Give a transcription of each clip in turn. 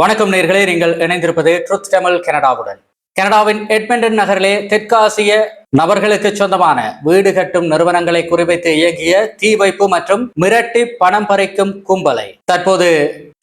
வணக்கம் நேர்களே நீங்கள் இணைந்திருப்பது ட்ருத் தமிழ் கனடாவுடன். கனடாவின் எட்மண்டன் நகரிலே தெற்காசிய நபர்களுக்கு சொந்தமான வீடு கட்டும் நிறுவனங்களை குறிவைத்து இயங்கிய தீ வைப்பு மற்றும் மிரட்டி பணம் பறிக்கும் கும்பலை தற்போது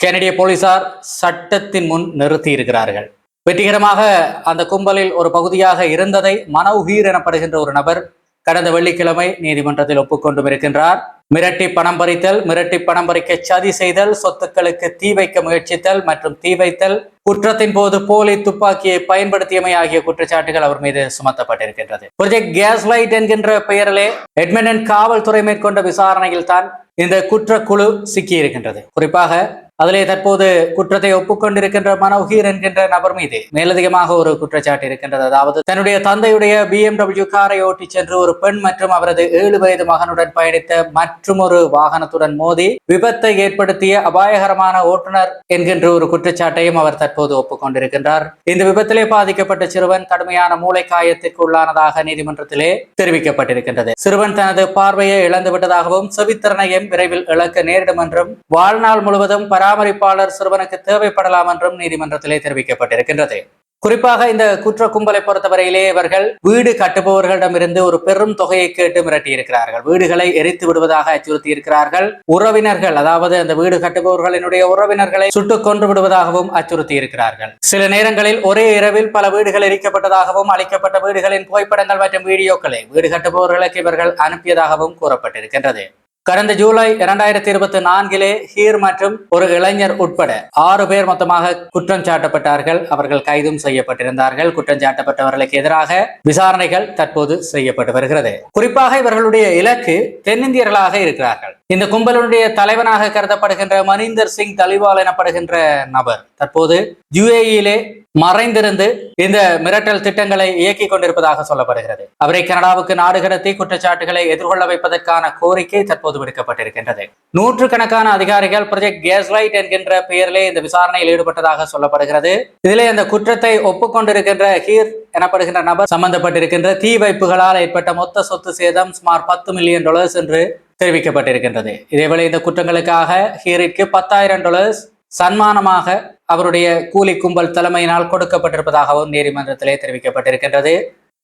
கனடிய போலீசார் சட்டத்தின் முன் நிறுத்தி இருக்கிறார்கள் வெற்றிகரமாக அந்த கும்பலில் ஒரு பகுதியாக இருந்ததை மனவுகீர் எனப்படுகின்ற ஒரு நபர் கடந்த வெள்ளிக்கிழமை நீதிமன்றத்தில் ஒப்புக்கொண்டும் இருக்கின்றார். மிரட்டி பணம் பறித்தல் மிரட்டி பணம் பறிக்க சதி செய்தல் சொத்துக்களுக்கு தீ வைக்க முயற்சித்தல் மற்றும் தீ வைத்தல் குற்றத்தின் போது போலி துப்பாக்கியை பயன்படுத்தியமை ஆகிய குற்றச்சாட்டுகள் அவர் மீது சுமத்தப்பட்டிருக்கின்றது. ப்ரொஜெக்ட் கேஸ் லைட் என்கின்ற பெயரிலே எட்மண்டன் காவல்துறை மேற்கொண்ட விசாரணையில் தான் இந்த குற்றக்குழு சிக்கியிருக்கின்றது. குறிப்பாக அதிலே தற்போது குற்றத்தை ஒப்புக்கொண்டிருக்கின்ற மனோகீர் என்கின்ற நபர் மீது மேலதிகமாக ஒரு குற்றச்சாட்டு இருக்கின்றது. அதாவது தன்னுடைய தந்தையுடைய பிஎம்டபிள்யூ காரை ஓட்டிச் சென்று ஒரு பெண் மற்றும் அவரது ஏழு வயது மகனுடன் பயணித்த மற்றும் ஒரு வாகனத்துடன் மோதி விபத்தை ஏற்படுத்திய அபாயகரமான ஓட்டுநர் என்கின்ற ஒரு குற்றச்சாட்டையும் அவர் தற்போது ஒப்புக்கொண்டிருக்கின்றார். இந்த விபத்திலே பாதிக்கப்பட்ட சிறுவன் கடுமையான மூளை காயத்திற்கு உள்ளானதாக நீதிமன்றத்திலே தெரிவிக்கப்பட்டிருக்கின்றது. சிறுவன் தனது பார்வையை இழந்து விட்டதாகவும் செவித்திறனையும் விரைவில் இழக்க நேரிடும் என்றும் வாழ்நாள் முழுவதும் பரா பராமரிப்பாளர் சிறுவனுக்கு தேவைப்படலாம் என்றும் நீதிமன்றத்திலே தெரிவிக்கப்பட்டிருக்கின்றது. குறிப்பாக இந்த குற்ற கும்பலை பொறுத்தவரையிலே இவர்கள் வீடு கட்டுபவர்களிடமிருந்து ஒரு பெரும் தொகையை கேட்டு மிரட்டி இருக்கிறார்கள் வீடுகளை எரித்து விடுவதாக அச்சுறுத்தி இருக்கிறார்கள் உறவினர்கள் அதாவது அந்த வீடு கட்டுபவர்களினுடைய உறவினர்களை சுட்டுக் கொன்று விடுவதாகவும் அச்சுறுத்தி இருக்கிறார்கள் சில நேரங்களில் ஒரே இரவில் பல வீடுகள் எரிக்கப்பட்டதாகவும் அளிக்கப்பட்ட வீடுகளின் புகைப்படங்கள் மற்றும் வீடியோக்களை வீடு கட்டுபவர்களுக்கு இவர்கள் அனுப்பியதாகவும் கூறப்பட்டிருக்கின்றது. கடந்த ஜூலை இரண்டாயிரத்தி இருபத்தி நான்கிலே ஹீர் மற்றும் ஒரு இளைஞர் உட்பட ஆறு பேர் மொத்தமாக குற்றம் சாட்டப்பட்டார்கள். அவர்கள் கைதும் செய்யப்பட்டிருந்தார்கள். குற்றம் சாட்டப்பட்டவர்களுக்கு எதிராக விசாரணைகள் தற்போது செய்யப்பட்டு வருகிறது. குறிப்பாக இவர்களுடைய இலக்கு தென்னிந்தியர்களாக இருக்கிறார்கள். இந்த கும்பலுடைய தலைவனாக கருதப்படுகின்ற மனிந்தர் சிங் தலிவால் எனப்படுகின்ற நபர். தற்போது யுஏஇலே மறைந்திருந்து இந்த மிரட்டல் திட்டங்களை இயக்கிக் கொண்டிருப்பதாக சொல்லப்படுகிறது. அவரை கனடாவுக்கு நாடு கடத்தி குற்றச்சாட்டுகளை எதிர்கொள்ள வைப்பதற்கான கோரிக்கை தற்போது விடுக்கப்பட்டிருக்கின்றது. நூற்றுக்கணக்கான அதிகாரிகள் ப்ரொஜெக்ட் கேஸ்லைட் என்கின்ற பெயரிலே இந்த விசாரணையில் ஈடுபட்டதாக சொல்லப்படுகிறது. இதிலே அந்த குற்றத்தை ஒப்புக்கொண்டிருக்கின்ற ஹீர் எனப்படுகின்ற நபர் சம்பந்தப்பட்டிருக்கின்ற தீ வைப்புகளால் ஏற்பட்ட மொத்த சொத்து சேதம் சுமார் பத்து மில்லியன் டாலர்ஸ் என்று தெரிவிக்கப்பட்டிருக்கின்றது. இதேவேளை இந்த குற்றங்களுக்காக ஹீரிக்கு பத்தாயிரம் டாலர்ஸ் சன்மானமாக அவருடைய கூலி கும்பல் தலைமையினால் கொடுக்கப்பட்டிருப்பதாகவும் நீதிமன்றத்திலே தெரிவிக்கப்பட்டிருக்கின்றது.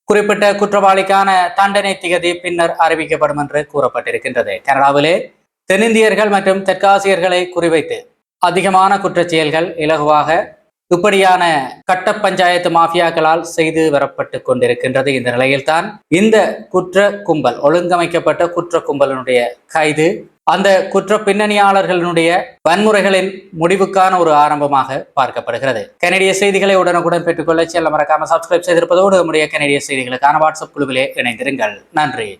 குறிப்பிட்ட குற்றவாளிக்கான தண்டனை திகதி பின்னர் அறிவிக்கப்படும் என்று கூறப்பட்டிருக்கின்றது. கனடாவிலே தென்னிந்தியர்கள் மற்றும் தெற்காசியர்களை குறிவைத்து அதிகமான குற்றச்செயல்கள் இலகுவாக இப்படியான கட்ட பஞ்சாயத்து மாஃபியாக்களால் செய்து வரப்பட்டு கொண்டிருக்கின்றது இந்த நிலையில்தான். இந்த குற்ற கும்பல் ஒழுங்கமைக்கப்பட்ட குற்ற கும்பலினுடைய கைது அந்த குற்ற பின்னணியாளர்களுடைய வன்முறைகளின் முடிவுக்கான ஒரு ஆரம்பமாக பார்க்கப்படுகிறது. கனடிய செய்திகளை உடனுக்குடன் பெற்றுக்கொள்ள செல்ல மறக்காம சப்ஸ்கிரைப் செய்திருப்பதோடு நம்முடைய கனடிய செய்திகளுக்கான வாட்ஸ்அப் குழுவிலே இணைந்திருங்கள். நன்றி.